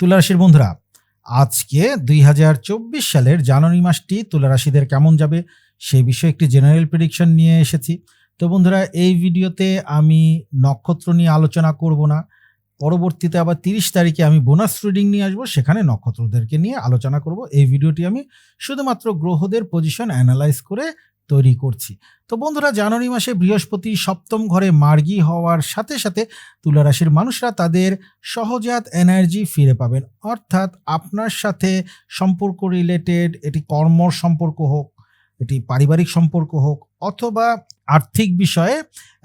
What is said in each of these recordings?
তুলারাশির বন্ধুরা, আজকে দুই হাজার চব্বিশ সালের জানুয়ারি মাসটি তুলারাশিদের কেমন যাবে সেই বিষয়ে একটি জেনারেল প্রেডিকশন নিয়ে এসেছি। তো বন্ধুরা, এই ভিডিওতে আমি নক্ষত্র নিয়ে আলোচনা করব না। পরবর্তীতে আবার তিরিশ তারিখে আমি বোনাস রিডিং নিয়ে আসব, সেখানে নক্ষত্রদেরকে নিয়ে আলোচনা করব। এই ভিডিওটি আমি শুধুমাত্র গ্রহদের পজিশন অ্যানালাইজ করে তৈরি করছি। তো বন্ধুরা, জানুয়ারি মাসে বৃহস্পতি সপ্তম ঘরে মার্গী হওয়ার সাথে সাথে তুলারাশির মানুষরা তাদের সহজাত এনার্জি ফিরে পাবেন। অর্থাৎ আপনার সাথে সম্পর্ক রিলেটেড এটি কর্মর সম্পর্ক হোক, এটি পারিবারিক সম্পর্ক হোক, অথবা আর্থিক বিষয়ে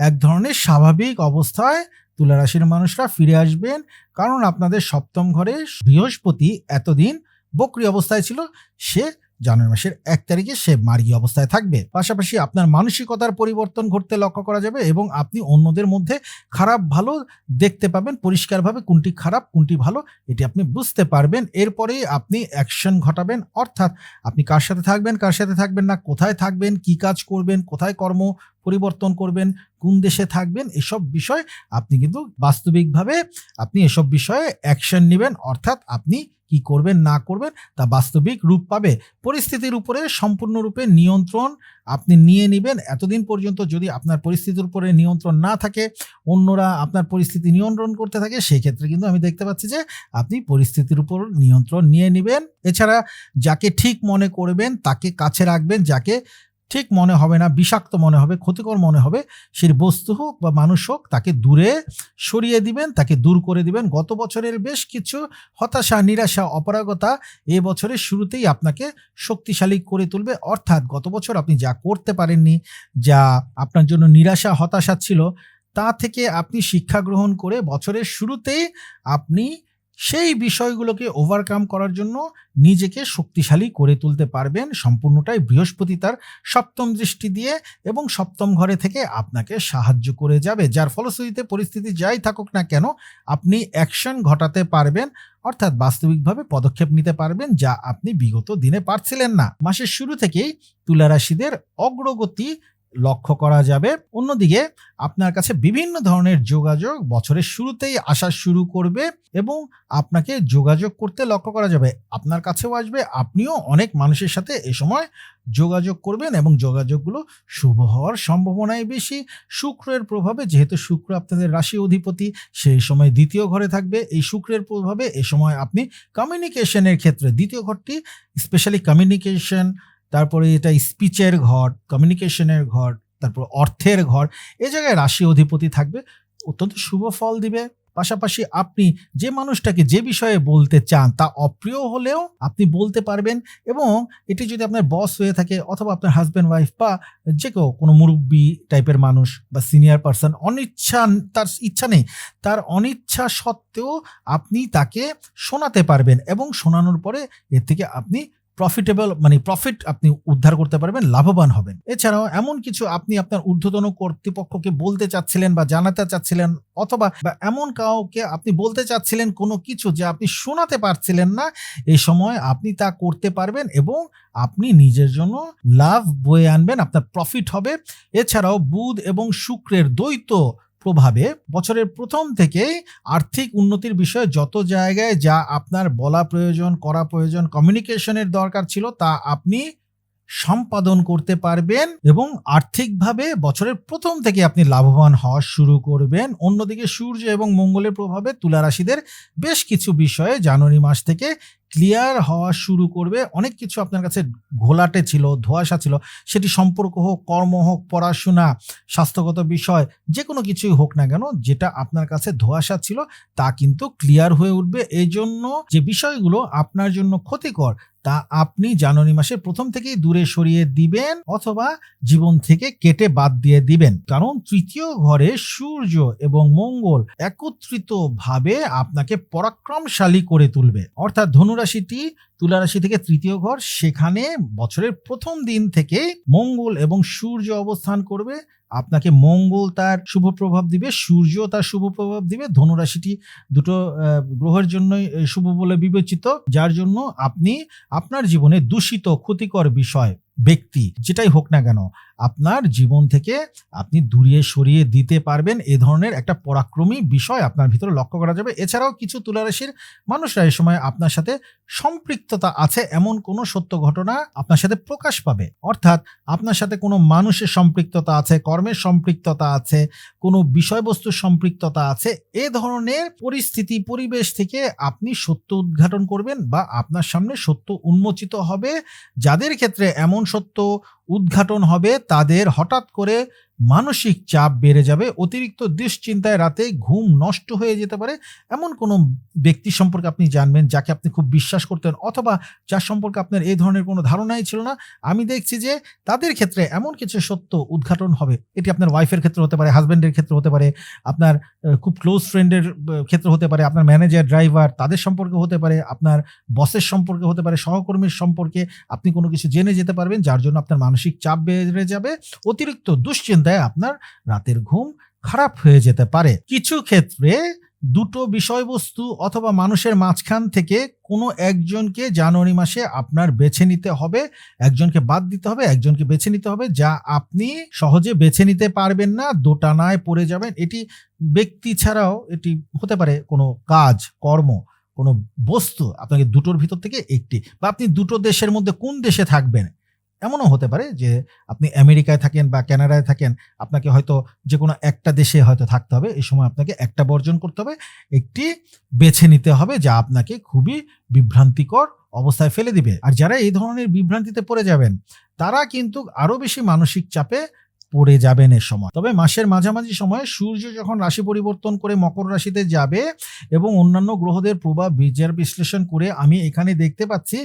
এক ধরনের স্বাভাবিক অবস্থায় তুলারাশির মানুষরা ফিরে আসবেন। কারণ আপনাদের সপ্তম ঘরে বৃহস্পতি এতদিন বকরি অবস্থায় ছিল, সে জানুয়ারি মাসের এক তারিখে সে মার্গী অবস্থায় থাকবে। পাশাপাশি আপনার মানসিকতার পরিবর্তন ঘটতে লক্ষ্য করা যাবে এবং আপনি অন্যদের মধ্যে খারাপ ভালো দেখতে পাবেন, পরিষ্কারভাবে কোনটি খারাপ, কোনটি ভালো, এটি আপনি বুঝতে পারবেন। এরপরে আপনি অ্যাকশন ঘটাবেন, অর্থাৎ আপনি কার সাথে থাকবেন, কার সাথে থাকবেন না, কোথায় থাকবেন, কি কাজ করবেন, কোথায় কর্ম পরিবর্তন করবেন, কোন দেশে থাকবেন, এসব বিষয় আপনি কিন্তু বাস্তবিকভাবে আপনি এসব বিষয়ে অ্যাকশন নেবেন, অর্থাৎ আপনি কি করবেন, না করবেন তা বাস্তবিক রূপ পাবে। পরিস্থিতির উপরে সম্পূর্ণরূপে নিয়ন্ত্রণ আপনি নিয়ে নেবেন। এতদিন পর্যন্ত যদি আপনার পরিস্থিতির উপরে নিয়ন্ত্রণ না থাকে, অন্যরা আপনার পরিস্থিতি নিয়ন্ত্রণ করতে থাকে সেই ক্ষেত্রে কিন্তু আমি দেখতে পাচ্ছি যে আপনি পরিস্থিতির উপর নিয়ন্ত্রণ নিয়ে নেবেন। এছাড়া যাকে ঠিক মনে করবেন, তাকে কাছে রাখবেন, যাকে ঠিক মনে হবে না, বিষাক্ত মনে হবে, ক্ষতিকর মনে হবে, সেই বস্তু হোক বা মানুষ হোক তাকে দূরে সরিয়ে দিবেন, তাকে দূর করে দিবেন। গত বছরের বেশ কিছু হতাশা, নিরাশা, অপারগতা এ বছরের শুরুতেই আপনাকে শক্তিশালী করে তুলবে। অর্থাৎ গত বছর আপনি যা করতে পারেননি, যা আপনার জন্য নিরাশা, হতাশা ছিল, তা থেকে আপনি শিক্ষা গ্রহণ করে বছরের শুরুতেই আপনি সেই বিষয়গুলোকে ওভারকাম করার জন্য নিজেকে শক্তিশালী করে তুলতে পারবেন সম্পূর্ণটাই বৃহস্পতি তার সপ্তম দৃষ্টি দিয়ে এবং সপ্তম ঘরে থেকে আপনাকে সাহায্য করে যাবে। যার ফলশ্রুতিতে পরিস্থিতি যাই থাকুক না কেন, আপনি অ্যাকশন ঘটাতে পারবেন, অর্থাৎ বাস্তবিকভাবে পদক্ষেপ নিতে পারবেন যা আপনি বিগত দিনে পারছিলেন না। মাসের শুরু থেকেই তুলা রাশিদের অগ্রগতি লক্ষ্য করা যাবে। অন্যদিকে আপনার কাছে বিভিন্ন ধরনের যোগাযোগ বছরের শুরুতেই আসা শুরু করবে এবং আপনাকে যোগাযোগ করতে লক্ষ্য করা যাবে। আপনার কাছেও আসবে, আপনিও অনেক মানুষের সাথে এ সময় যোগাযোগ করবেন এবং যোগাযোগগুলো শুভ হওয়ার সম্ভাবনাই বেশি। শুক্রের প্রভাবে, যেহেতু শুক্র আপনাদের রাশি অধিপতি সেই সময় দ্বিতীয় ঘরে থাকবে। এই শুক্রের প্রভাবে এ সময় আপনি কমিউনিকেশনের ক্ষেত্রে, দ্বিতীয় ঘরটি স্পেশালি কমিউনিকেশন তারপরে এটা স্পিচের ঘর কমিউনিকেশনের ঘর, তারপর অর্থের ঘর, এ জায়গায় রাশি অধিপতি থাকবে, অত্যন্ত শুভ ফল দিবে। পাশাপাশি আপনি যে মানুষটাকে যে বিষয়ে বলতে চান তা অপ্রিয় হলেও আপনি বলতে পারবেন এবং এটি যদি আপনার বস হয়ে থাকে অথবা আপনার হাজব্যান্ড ওয়াইফ বা যে কেউ কোনো মুরব্বী টাইপের মানুষ বা সিনিয়র পার্সন অনিচ্ছা, তার ইচ্ছা নেই, তার অনিচ্ছা সত্ত্বেও আপনি তাকে শোনাতে পারবেন এবং শোনানোর পরে এর থেকে আপনি প্রফিটেবল মানে প্রফিট আপনি উদ্ধার করতে পারবেন, লাভবান হবেন। এছাড়াও এমন কিছু আপনি আপনার ঊর্ধ্বতন কর্তৃপক্ষকে বলতে চাচ্ছিলেন বা জানাতে চাচ্ছিলেন, অথবা বা এমন কাউকে আপনি বলতে চাচ্ছিলেন কোনো কিছু যে আপনি শোনাতে পারছিলেন না এই সময় আপনি তা করতে পারবেন এবং আপনি নিজের জন্য লাভ বয়ে আনবেন, আপনার প্রফিট হবে। এছাড়াও বুধ এবং শুক্রের দ্বৈত প্রভাবে বছরের প্রথম থেকেই আর্থিক উন্নতির বিষয়ে যত জায়গায় যা আপনার বলা প্রয়োজন, করা প্রয়োজন কমিউনিকেশনের দরকার ছিল তা আপনি সম্পাদন করতে পারবেন এবং আর্থিকভাবে বছরের প্রথম থেকে আপনি লাভবান হওয়া শুরু করবেন। অন্যদিকে সূর্য এবং মঙ্গলের প্রভাবে তুলা রাশিদের বেশ কিছু বিষয়ে জানুয়ারি মাস থেকে ক্লিয়ার হওয়া শুরু করবে। অনেক কিছু আপনার কাছে ঘোলাটে ছিল, ধোয়াশা ছিল, সেটি সম্পর্ক হোক, কর্ম হোক, পড়াশোনা, স্বাস্থ্যগত বিষয় যে কোনো কিছুই হোক না কেন, যেটা আপনার কাছে ধোয়াশা ছিল, তা কিন্তু ক্লিয়ার হয়ে উঠবে। এই জন্য যে বিষয়গুলো আপনার জন্য ক্ষতিকর তা আপনি জানুয়ারি মাসের প্রথম থেকেই দূরে সরিয়ে দিবেন অথবা জীবন থেকে কেটে বাদ দিয়ে দিবেন। কারণ তৃতীয় ঘরে সূর্য এবং মঙ্গল একত্রিত ভাবে আপনাকে পরাক্রমশালী করে তুলবে। অর্থাৎ ধনুরাশিটি তুলা রাশি থেকে তৃতীয় ঘর, সেখানে বছরের প্রথম দিন থেকে মঙ্গল এবং সূর্য অবস্থান করবে। আপনাকে মঙ্গল তার শুভ প্রভাব দিবে সূর্য তার শুভ প্রভাব দিবে। ধনুরাশিটি দুটো গ্রহের জন্যই শুভ বলে বিবেচিত। যার জন্য আপনি আপনার জীবনে দূষিত, ক্ষতিকর বিষয়, ব্যক্তি, যেটাই হোক না কেন আপনার জীবন থেকে আপনি দূরিয়ে সরিয়ে দিতে পারবেন এ ধরনের একটা পরাক্রমী বিষয় আপনার ভিতরে লক্ষ্য করা যাবে। এছাড়াও কিছু তুলারাশির মানুষরা এই সময় আপনার সাথে সম্পৃক্ততা আছে, এমন কোনো সত্য ঘটনা আপনার সাথে প্রকাশ পাবে। অর্থাৎ আপনার সাথে কোনো মানুষের সম্পৃক্ততা আছে, কর্মের সম্পৃক্ততা আছে, কোনো বিষয়বস্তুর সম্পৃক্ততা আছে, এ ধরনের পরিস্থিতি, পরিবেশ থেকে আপনি সত্য উদ্ঘাটন করবেন বা আপনার সামনে সত্য উন্মোচিত হবে। যাদের ক্ষেত্রে এমন সত্য উদ্ঘাটন হবে তাদের হঠাৎ করে মানসিক চাপ বেড়ে যাবে, অতিরিক্ত দুশ্চিন্তায় রাতে ঘুম নষ্ট হয়ে যেতে পারে এমন কোনো ব্যক্তি সম্পর্কে আপনি জানবেন যাকে আপনি খুব বিশ্বাস করতেন অথবা যার সম্পর্কে আপনার এই ধরনের কোনো ধারণাই ছিল না। আমি দেখছি যে তাদের ক্ষেত্রে এমন কিছু সত্য উদ্ঘাটন হবে। এটি আপনার ওয়াইফের ক্ষেত্রে হতে পারে হাজব্যান্ডের ক্ষেত্রে হতে পারে, আপনার খুব ক্লোজ ফ্রেন্ডের ক্ষেত্রে হতে পারে, আপনার ম্যানেজার ড্রাইভার তাদের সম্পর্কে হতে পারে, আপনার বসের সম্পর্কে হতে পারে, সহকর্মীর সম্পর্কে আপনি কোনো কিছু জেনে যেতে পারবেন, যার জন্য আপনার মানসিক চাপ বেড়ে যাবে, অতিরিক্ত দুশ্চিন্তায় আপনার রাতের ঘুম খারাপ হয়ে যেতে পারে। কিছু ক্ষেত্রে দুটো বিষয়বস্তু অথবা মানুষের মাঝখান থেকে কোনো একজনকে জানুয়ারি মাসে আপনার বেছে নিতে হবে, একজনকে বাদ দিতে হবে, একজনকে বেছে নিতে হবে যা আপনি সহজে বেছে নিতে পারবেন না, দোটানায় পড়ে যাবেন। এটি ব্যক্তি ছাড়াও এটি হতে পারে কোনো কাজ, কর্ম, কোনো বস্তু আপনাকে দুটোর ভিতর থেকে একটি বা আপনি দুটো দেশের মধ্যে কোন দেশে থাকবেন এমনও হতে পারে যে আপনি আমেরিকায় থাকেন বা ক্যানাডায় থাকেন, আপনাকে হয়তো যে কোনো একটা দেশে হয়তো থাকতে হবে, এই সময় আপনাকে একটা বর্জন করতে হবে, একটি বেছে নিতে হবে যা আপনাকে খুবই বিভ্রান্তিকর অবস্থায় ফেলে দিবে। আর যারা এই ধরনের বিভ্রান্তিতে পড়ে যাবেন, তারা কিন্তু আরও বেশি মানসিক চাপে পড়ে যাবেন এ সময়। তবে মাসের মাঝামাঝি সময়ে সূর্য যখন রাশি পরিবর্তন করে মকর রাশিতে যাবে এবং অন্যান্য গ্রহদের প্রভাব বিচার বিশ্লেষণ করে আমি এখানে দেখতে পাচ্ছি,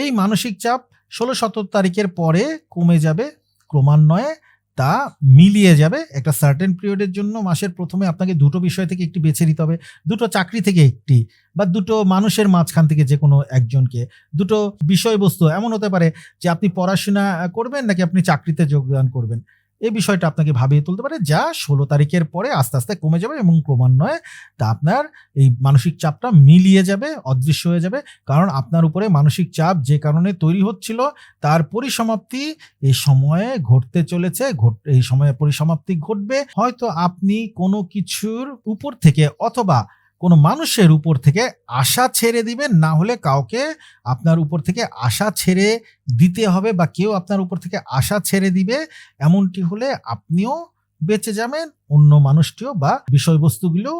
এই মানসিক চাপ ষোলো সতেরো তারিখের পরে কমে যাবে ক্রমান্বয়ে, তা মিলিয়ে যাবে একটা সার্টেন পিরিয়ডের জন্য মাসের প্রথমে আপনাকে দুটো বিষয় থেকে একটি বেছে নিতে হবে। দুটো চাকরি থেকে একটি বা দুটো মানুষের মাঝখান থেকে যে কোনো একজনকে। দুটো বিষয়বস্তু এমন হতে পারে যে আপনি পড়াশোনা করবেন নাকি আপনি চাকরিতে যোগদান করবেন। এই বিষয়টা আপনাকে ভাবিয়ে তুলতে পারে, যা ষোলো তারিখের পরে আস্তে আস্তে কমে যাবে এবং ক্রমান্বয়ে তা আপনার এই মানসিক চাপটা মিলিয়ে যাবে, অদৃশ্য হয়ে যাবে। কারণ আপনার উপরে মানসিক চাপ যে কারণে তৈরি হচ্ছিল, তার পরিসমাপ্তি এই সময়ে ঘটতে চলেছে, ঘট, এই সময়ে পরিসমাপ্তি ঘটবে। হয়তো আপনি কোনো কিছুর উপর থেকে অথবা কোনো মানুষের উপর থেকে আশা ছেড়ে দিবেন, না হলে কাউকে আপনার উপর থেকে আশা ছেড়ে দিতে হবে বা কেউ আপনার উপর থেকে আশা ছেড়ে দিবে, এমনটি হলে আপনিও বেঁচে যাবেন, অন্য মানুষটিও বা বিষয়বস্তুগুলো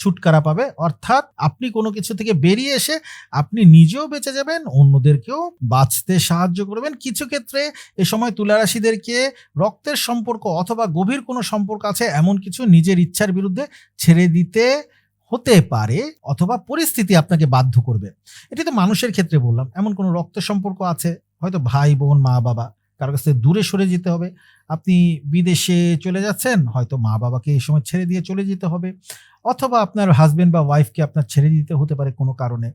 ছুটকারা পাবে। অর্থাৎ আপনি কোনো কিছু থেকে বেরিয়ে এসে আপনি নিজেও বেঁচে যাবেন, অন্যদেরকেও বাঁচতে সাহায্য করবেন। কিছু ক্ষেত্রে এ সময় তুলারাশিদেরকে রক্তের সম্পর্ক অথবা গভীর কোনো সম্পর্ক আছে, এমন কিছু নিজের ইচ্ছার বিরুদ্ধে ছেড়ে দিতে হতে পারে অথবা পরিস্থিতি আপনাকে বাধ্য করবে। এটি তো মানুষের ক্ষেত্রে বললাম, এমন কোনো রক্ত সম্পর্ক আছে? হয়তো ভাই, বোন, মা, বাবা, কারও কাছ থেকে দূরে সরে যেতে হবে। আপনি বিদেশে চলে যাচ্ছেন, হয়তো মা বাবাকে এই সময় ছেড়ে দিয়ে চলে যেতে হবে। অথবা আপনার হাজবেন্ড বা ওয়াইফকে আপনার ছেড়ে দিতে হতে পারে কোনো কারণে।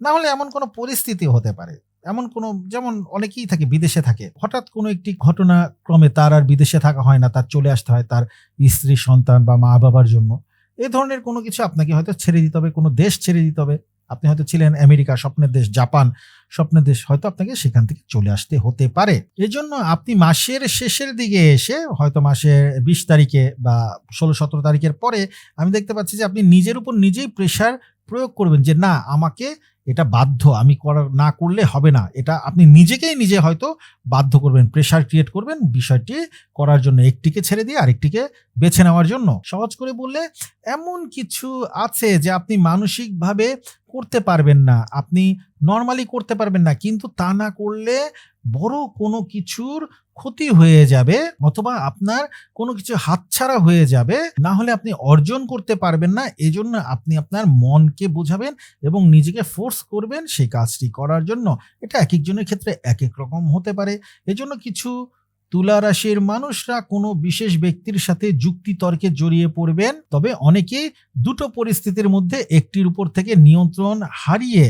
না হলে এমন কোনো পরিস্থিতি হতে পারে। এমন কোনো, যেমন অনেকেই থাকে, বিদেশে থাকে। হঠাৎ কোনো একটি ঘটনা ক্রমে তার আর বিদেশে থাকা হয় না, তার চলে আসতে হয় তার স্ত্রী, সন্তান বা মা বাবার জন্য। এই ধরনের কোনো কিছু আপনাকে হয়তো ছেড়ে দিতে হবে, কোনো দেশ ছেড়ে দিতে হবে। আপনি হয়তো ছিলেন আমেরিকা, স্বপ্নের দেশ জাপান, স্বপ্নের দেশ হয়তো আপনাকে সেখান থেকে চলে আসতে হতে পারে। এজন্য আপনি মাসের শেষের দিকে এসে হয়তো মাসের বিশ তারিখে বা ষোলো, সতেরো তারিখের পরে আমি দেখতে পাচ্ছি যে আপনি নিজের উপর নিজেই প্রেশার প্রয়োগ করবেন যে না, আমাকে এটা বাধ্য, আমি করা, না করলে হবে না। এটা আপনি নিজেকেই নিজে হয়তো বাধ্য করবেন প্রেশার ক্রিয়েট করবেন বিষয়টি করার জন্য, একটিকে ছেড়ে দিয়ে আরেকটিকে বেছে নেওয়ার জন্য। সহজ করে বললে, এমন কিছু আছে যে আপনি মানসিকভাবে করতে পারবেন না, আপনি নর্মালি করতে পারবেন না, কিন্তু তা না করলে বড় কোনো কিছুর ক্ষতি হয়ে যাবে অথবা আপনার কোনো কিছু হাতছাড়া হয়ে যাবে, না হলে আপনি অর্জন করতে পারবেন না, এজন্য আপনি আপনার মনকে বোঝাবেন এবং নিজেকে ফোর্স করবেন সেই কাজটি করার জন্য। এটা এক একজনের ক্ষেত্রে এক এক রকম হতে পারে। এজন্য কিছু তুলা রাশির মানুষরা কোনো বিশেষ ব্যক্তির সাথে যুক্তি তর্কে জড়িয়ে পড়বেন, তবে অনেকেই দুটো পরিস্থিতির মধ্যে একটির উপর থেকে নিয়ন্ত্রণ হারিয়ে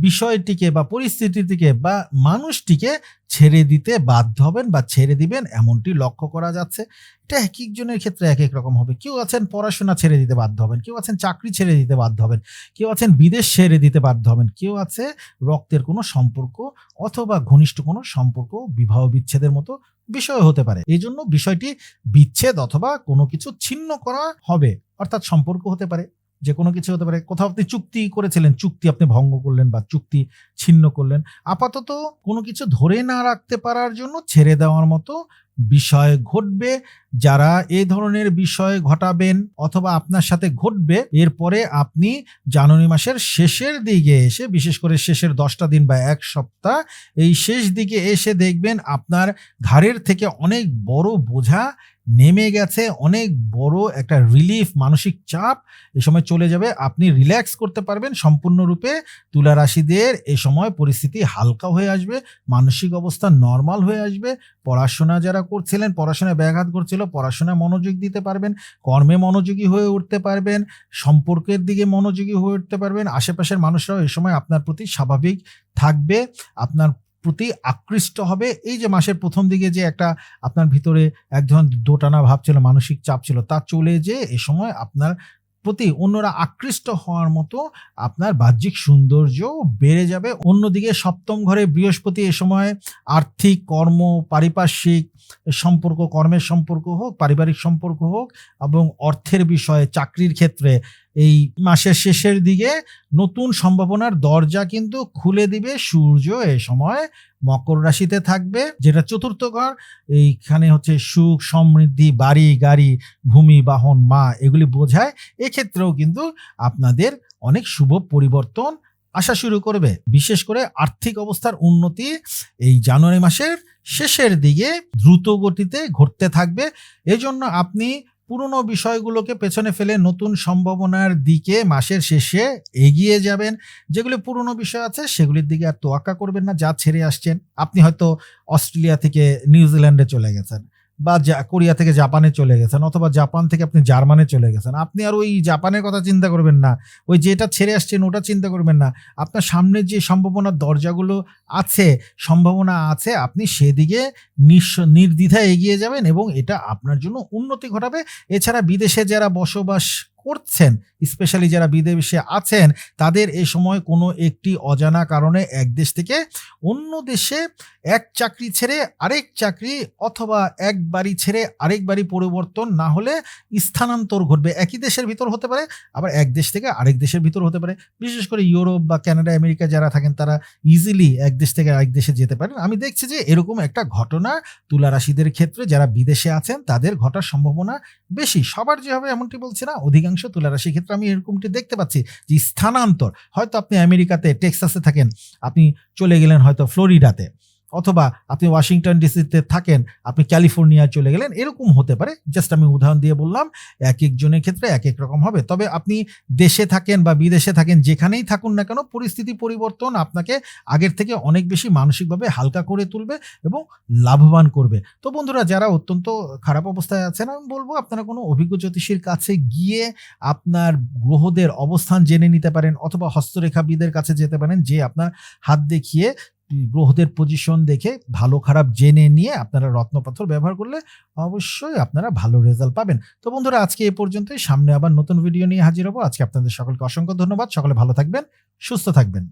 বিষয়টিকে বা পরিস্থিতিটিকে বা মানুষটিকে ছেড়ে দিতে বাধ্য হবেন বা ছেড়ে দিবেন, এমনটি লক্ষ্য করা যাচ্ছে। এটা এক একজনের ক্ষেত্রে এক এক রকম হবে। কেউ আছেন পড়াশোনা ছেড়ে দিতে বাধ্য হবেন, কেউ আছেন চাকরি ছেড়ে দিতে বাধ্য হবেন, কেউ আছেন বিদেশ ছেড়ে দিতে বাধ্য হবেন, কেউ আছে রক্তের কোনো সম্পর্ক অথবা ঘনিষ্ঠ কোনো সম্পর্ক, বিবাহ বিচ্ছেদের মতো বিষয় হতে পারে। এই জন্য বিষয়টি বিচ্ছেদ অথবা কোনো কিছু ছিন্ন করা হবে, অর্থাৎ সম্পর্ক হতে পারে। যে কোনো কিছু হতে পারে। কোথাও আপনি চুক্তি করেছিলেন, চুক্তি আপনি ভঙ্গ করলেন বা চুক্তি ছিন্ন করলেন, আপাতত কোনো কিছু ধরে না রাখতে পারার জন্য ছেড়ে দেওয়ার মতো বিষয় ঘটবে। যারা এই ধরনের বিষয় ঘটাবেন অথবা আপনার সাথে ঘটবে, এরপরে আপনি জানুয়ারি মাসের শেষের দিকে এসে, বিশেষ করে শেষের দশটা দিন বা এক সপ্তাহ, এই শেষ দিকে এসে দেখবেন আপনার ঘাড়ের থেকে অনেক বড় বোঝা নেমে গেছে, অনেক বড় একটা রিলিফ মানসিক চাপ, এ সময় চলে যাবে। আপনি রিল্যাক্স করতে পারবেন সম্পূর্ণরূপে। তুলা রাশিদের এ সময় পরিস্থিতি হালকা হয়ে আসবে, মানসিক অবস্থা নর্মাল হয়ে আসবে। পড়াশোনা যারা করছিলেন, পড়াশোনায় ব্যাঘাত করছিল পড়াশোনায় মনোযোগ দিতে পারবেন, কর্মে মনোযোগী হয়ে উঠতে পারবেন, সম্পর্কের দিকে মনোযোগী হয়ে উঠতে পারবেন। আশেপাশের মানুষরাও এ সময় আপনার প্রতি স্বাভাবিক থাকবে। আপনার প্রতি আকৃষ্ট হবে। এই যে মাসের প্রথম দিকে যে একটা আপনার ভিতরে এক ধরনের দোটানা ভাব ছিল, মানসিক চাপ ছিল, তা চলে যে এ সময় আপনার প্রতি অন্যরা আকৃষ্ট হওয়ার মতো আপনার বাহ্যিক সৌন্দর্য বেড়ে যাবে। অন্যদিকে সপ্তম ঘরে বৃহস্পতি এ সময় আর্থিক, কর্ম, পারিপার্শ্বিক সম্পর্ক, কর্মের সম্পর্ক হোক, পারিবারিক সম্পর্ক হোক এবং অর্থের বিষয়ে চাকরির ক্ষেত্রে এই মাসের শেষের দিকে নতুন সম্ভাবনার দরজা কিন্তু খুলে দিবে সূর্য এ সময়। মকর রাশিতে থাকবে, যেটা চতুর্থ ঘর। এইখানে হচ্ছে সুখ, সমৃদ্ধি, বাড়ি, গাড়ি, ভূমি, বাহন, মা, এগুলি বোঝায়। এক্ষেত্রেও কিন্তু আপনাদের অনেক শুভ পরিবর্তন আসা শুরু করবে। বিশেষ করে আর্থিক অবস্থার উন্নতি এই জানুয়ারি মাসের শেষের দিকে দ্রুত গতিতে ঘটতে থাকবে। এজন্য আপনি পুরনো বিষয়গুলোকে পেছনে ফেলে নতুন সম্ভাবনার দিকে মাসের শেষে এগিয়ে যাবেন। যেগুলি পুরনো বিষয় আছে, সেগুলির দিকে আর তোয়াক্কা করবেন না, যা ছেড়ে আসছেন। আপনি হয়তো অস্ট্রেলিয়া থেকে নিউজিল্যান্ডে চলে গেছেন। বা কোরিয়া থেকে জাপানে চলে গেছেন অথবা জাপান থেকে আপনি জার্মানে চলে গেছেন, আপনি আর ওই জাপানের কথা চিন্তা করবেন না। ওই যেটা ছেড়ে আসছেন ওটা চিন্তা করবেন না। আপনার সামনে যে সম্ভাবনার দরজাগুলো আছে, সম্ভাবনা আছে, আপনি সেদিকে নিঃস- নির্দ্বিধায় এগিয়ে যাবেন এবং এটা আপনার জন্য উন্নতি ঘটাবে। এছাড়া বিদেশে যারা বসবাস করছেন স্পেশালি যারা বিদেশে আছেন, তাদের এই সময় কোনো একটি অজানা কারণে এক দেশ থেকে অন্য দেশে এক চাকরি ছেড়ে আরেক চাকরি অথবা এক বাড়ি ছেড়ে আরেক বাড়ি পরিবর্তন না হলে স্থানান্তর ঘটবে। একই দেশের ভিতর হতে পারে, আবার এক দেশ থেকে আরেক দেশের ভিতর হতে পারে। বিশেষ করে ইউরোপ বা কানাডা, আমেরিকা যারা থাকেন, তারা ইজিলি এক দেশ থেকে আরেক দেশে যেতে পারেন। আমি দেখছি যে এরকম একটা ঘটনা তুলা রাশিদের ক্ষেত্রে, যারা বিদেশে আছেন, তাদের ঘটার সম্ভাবনা বেশি। সবার যে হবে এমনটি বলছি না, অধিকাংশ তুলা আসে ক্ষেত্রে আমি এরকমটি দেখতে পাচ্ছি যে স্থানান্তর। হয়তো আপনি আমেরিকাতে, টেক্সাসে থাকেন, আপনি চলে গেলেন হয়তো ফ্লোরিডাতে। অথবা আপনি ওয়াশিংটন ডিসিতে থাকেন, আপনি ক্যালিফোর্নিয়া চলে গেলেন, এরকম হতে পারে। জাস্ট আমি উদাহরণ দিয়ে বললাম, এক একজনের ক্ষেত্রে এক এক রকম হবে। তবে আপনি দেশে থাকেন বা বিদেশে থাকেন, যেখানেই থাকুন না কেন, পরিস্থিতি পরিবর্তন আপনাকে আগের থেকে অনেক বেশি মানসিকভাবে হালকা করে তুলবে এবং লাভবান করবে। তো বন্ধুরা, যারা অত্যন্ত খারাপ অবস্থায় আছেন, আমি বলব আপনারা কোনো অভিজ্ঞ জ্যোতিষীর কাছে গিয়ে আপনার গ্রহদের অবস্থান জেনে নিতে পারেন, অথবা হস্তরেখাবিদের কাছে যেতে পারেন, যে আপনার হাত দেখিয়ে গ্রহদের পজিশন দেখে ভালো খারাপ জেনে নিয়ে আপনারা রত্নপাথর ব্যবহার করলে অবশ্যই আপনারা ভালো রেজাল্ট পাবেন। তো বন্ধুরা, আজকে এ পর্যন্তই। সামনে আবার নতুন ভিডিও নিয়ে হাজির হব। আজকে আপনাদের সকলকে অসংখ্য ধন্যবাদ। সকলে ভালো থাকবেন, সুস্থ থাকবেন।